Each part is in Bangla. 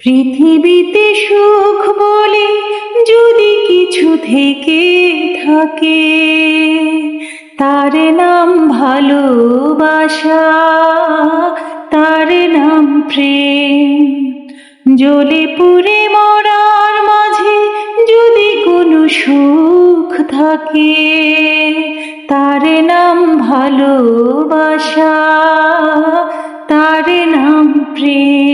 পৃথিবীতে সুখ বলে যদি কিছু থেকে থাকে, তার নাম ভালোবাসা, তার নাম প্রেম। জ্বলে পুড়ে মরার মাঝে যদি কোনো সুখ থাকে, তার নাম ভালোবাসা, তার নাম প্রেম।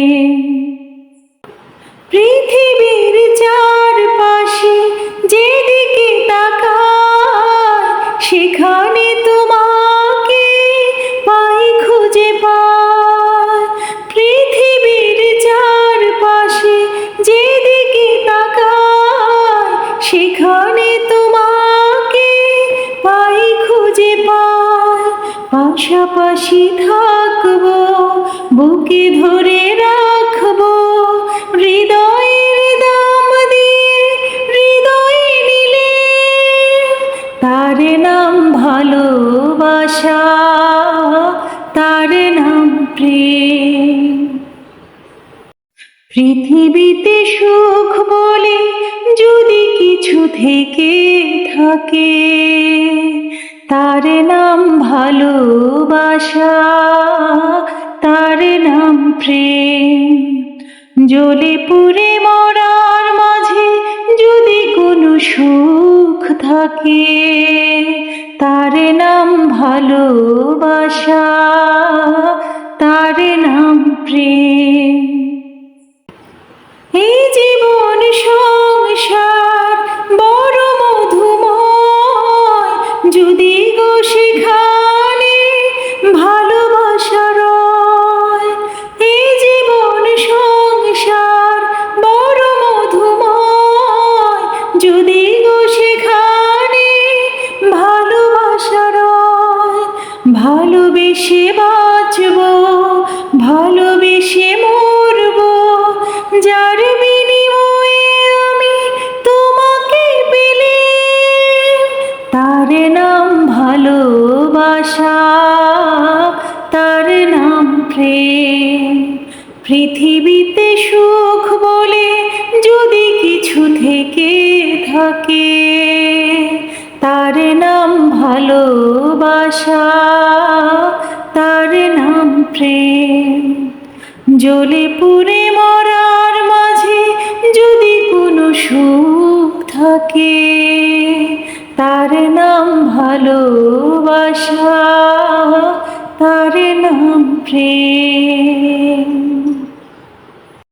পাশাপাশি থাকব, বুকে ধরে রাখব। হৃদয়ের দাম দিয়ে, হৃদয় নিলে তার নাম ভালোবাসা, তার নাম প্রেম। পৃথিবীতে সুখ বলে যদি কিছু থেকে থাকে, তার নাম ভালোবাসা তার নাম প্রেম। জ্বলে পুড়ে মরার মাঝে যদি কোনো সুখ থাকে, তার নাম ভালোবাসা। ভালোবেসে বাঁচব, ভালোবেসে মরব। যার বিনিময়ে আমি তোমাকে পেলে, তার নাম ভালোবাসা, তার নাম প্রেম। পৃথিবীতে সুখ বলে যদি ভালোবাসা, তার নাম প্রেম। জ্বলে পুড়ে মরার মাঝে যদি কোনো সুখ থাকে, তার নাম ভালোবাসা, তার নাম প্রেম।